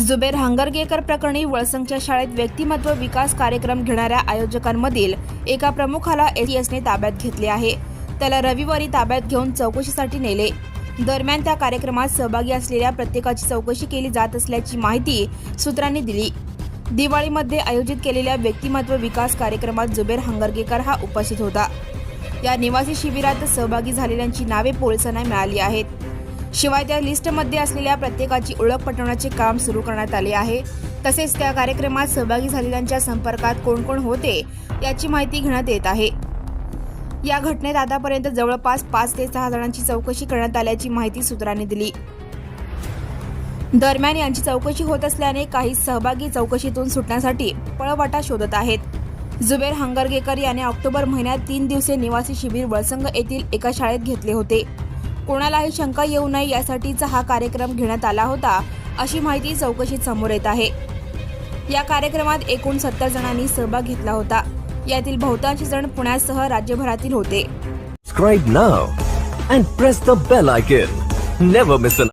जुबेर हंगरगेकर प्रकरणी वळसंगच्या शाळेत व्यक्तिमत्व विकास कार्यक्रम घेणाऱ्या आयोजकांमधील एका प्रमुखाला एटीएसने ताब्यात घेतले आहे. त्याला रविवारी ताब्यात घेऊन चौकशीसाठी नेले. दरम्यान त्या कार्यक्रमात सहभागी असलेल्या प्रत्येकाची चौकशी केली जात असल्याची माहिती सूत्रांनी दिली. दिवाळीमध्ये आयोजित केलेल्या व्यक्तिमत्व विकास कार्यक्रमात जुबेर हंगरगेकर हा उपस्थित होता. या निवासी शिबिरात सहभागी झालेल्यांची नावे पोलिसांना मिळाली आहेत. शिवाय त्या लिस्टमध्ये असलेल्या प्रत्येकाची ओळख पटवण्याचे काम सुरू करण्यात आले आहे. तसेच त्या कार्यक्रमात सहभागी झालेल्यांच्या संपर्कात कोण कोण होते याची माहिती घेण्यात येत आहे. या घटनेत आतापर्यंत जवळपास पाच ते सहा जणांची चौकशी करण्यात आल्याची माहिती सूत्रांनी दिली. दरम्यान यांची चौकशी होत असल्याने काही सहभागी चौकशीतून सुटण्यासाठी पळवाटा शोधत आहेत. जुबेर हंगरगेकर याने ऑक्टोबर महिन्यात तीन दिवसीय निवासी शिबिर वळसंग येथील एका शाळेत घेतले होते. कोणालाही शंका येऊ नये यासाठीचा हा कार्यक्रम घेण्यात आला होता अशी माहिती चौकशीत समोर येत आहे. या कार्यक्रमात एकूण सत्तर जणांनी सहभाग घेतला होता. यातील बहुतांश जण पुण्यासह राज्यभरातील होते.